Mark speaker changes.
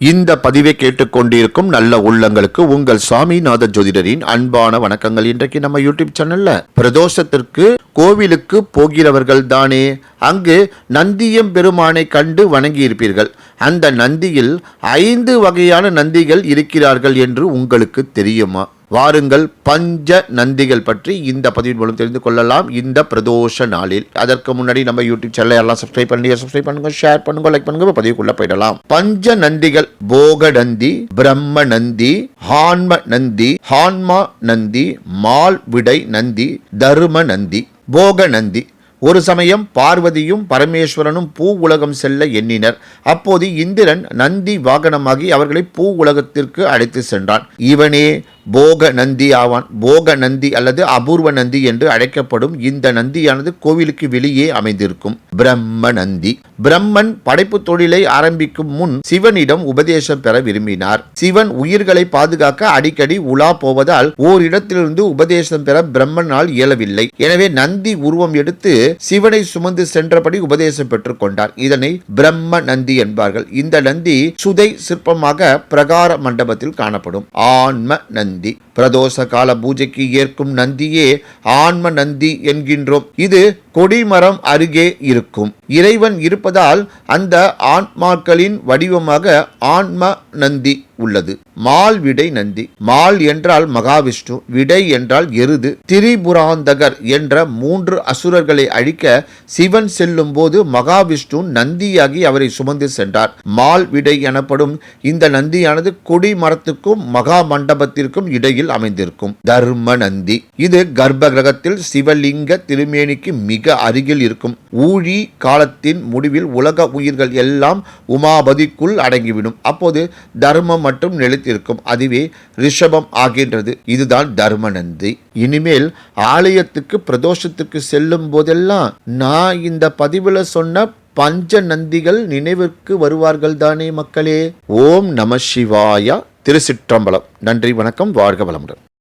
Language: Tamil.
Speaker 1: இந்த பதிவை கேட்டுக்கொண்டிருக்கும் நல்ல உள்ளங்களுக்கு உங்கள் சாமிநாத ஜோதிடரின் அன்பான வணக்கங்கள் இன்றைக்கு நம்ம யூடியூப் சேனல்ல. பிரதோஷத்திற்கு கோவிலுக்கு போகிறவர்கள் தானே. அங்கு நந்தியம் பெருமானை கண்டு வணங்கி இருப்பீர்கள் அந்த நந்தியில் ஐந்து வகையான நந்திகள் இருக்கிறார்கள் என்று உங்களுக்கு தெரியுமா? வாருங்கள் பஞ்ச நந்திகள் பற்றி இந்த பதிவின் மூலம் தெரிந்து கொள்ளலாம். இந்த பிரதோஷ நாளில் அதற்கு முன்னாடி நம்ம யூடியூப் சேனல் எல்லாம் சப்ஸ்கிரைப் பண்ணி சப்ஸ்கிரைப் பண்ணுங்க ஷேர் பண்ணுங்க லைக் பண்ணுங்க பதிவுக்குள்ள போயிடலாம். பஞ்ச நந்திகள் போக நந்தி பிரம்ம நந்தி ஹான்ம நந்தி ஹான்மா நந்தி மால் விடை நந்தி தர்ம நந்தி போக நந்தி ஒரு சமயம் பார்வதியும் பரமேஸ்வரனும் பூ உலகம் செல்ல எண்ணினர். அப்போது இந்திரன் நந்தி வாகனமாகி அவர்களை பூ உலகத்திற்கு அழைத்து சென்றான். இவனே போக நந்தி ஆவான். போக நந்தி அல்லது அபூர்வ நந்தி என்று அழைக்கப்படும் இந்த நந்தியானது கோவிலுக்கு வெளியே அமைந்திருக்கும். பிரம்ம நந்தி. பிரம்மன் படைப்பு தொழிலை ஆரம்பிக்கும் முன் சிவனிடம் உபதேசம் பெற விரும்பினார். சிவன் உயிர்களை பாதுகாக்க அடிக்கடி உலா போவதால் ஓரிடத்திலிருந்து உபதேசம் பெற பிரம்மனால் இயலவில்லை. எனவே நந்தி உருவம் எடுத்து சிவனை சுமந்து சென்றபடி உபதேசம் பெற்றுக் கொண்டார். இதனை பிரம்ம நந்தி என்பார்கள். இந்த நந்தி சுதை சிற்பமாக பிரகார மண்டபத்தில் காணப்படும். ஆன்ம நந்தி. பிரதோஷ கால பூஜைக்கு ஏற்கும் நந்தியே ஆன்ம நந்தி என்கின்றோம். இது கொடிமரம் அருகே இருக்கும். இறைவன் இருப்பதால் அந்த ஆன்மாக்களின் வடிவமாக ஆன்ம நந்தி உள்ளது. மால் விடை நந்தி. மால் என்றால் மகாவிஷ்ணு விடை என்றால் எருது. திரிபுராந்தகர் என்ற மூன்று அசுரர்களை அழிக்க சிவன் செல்லும் போது மகாவிஷ்ணு நந்தியாகி அவரை சுமந்து சென்றார். மால் விடை எனப்படும் இந்த நந்தியானது கொடி மரத்துக்கும் மகா மண்டபத்திற்கும் இடையில் அமைந்திருக்கும். தர்ம நந்தி. இது கர்ப்ப கிரகத்தில் சிவலிங்க திருமேனிக்கு மிக அருகில் இருக்கும். ஊழி காலத்தின் முடிவில் உலக உயிர்கள் எல்லாம் உமாபதிக்குள் அடங்கிவிடும். அப்போது தர்மம் மட்டும் நிலைத்திருக்கும் அதுவே ரிஷபம் ஆகின்றது. இதுதான் தர்ம நந்தி இனிமேல் ஆலயத்துக்கு பிரதோஷத்துக்கு செல்லும் போதெல்லாம் நான் இந்த பதிவில் சொன்ன பஞ்ச நந்திகள் நினைவிற்கு வருவார்கள் தானே மக்களே. ஓம் நம சிவாயா திருச்சிற்றம்பலம். நன்றி வணக்கம் வாழ்க வளமுடன்.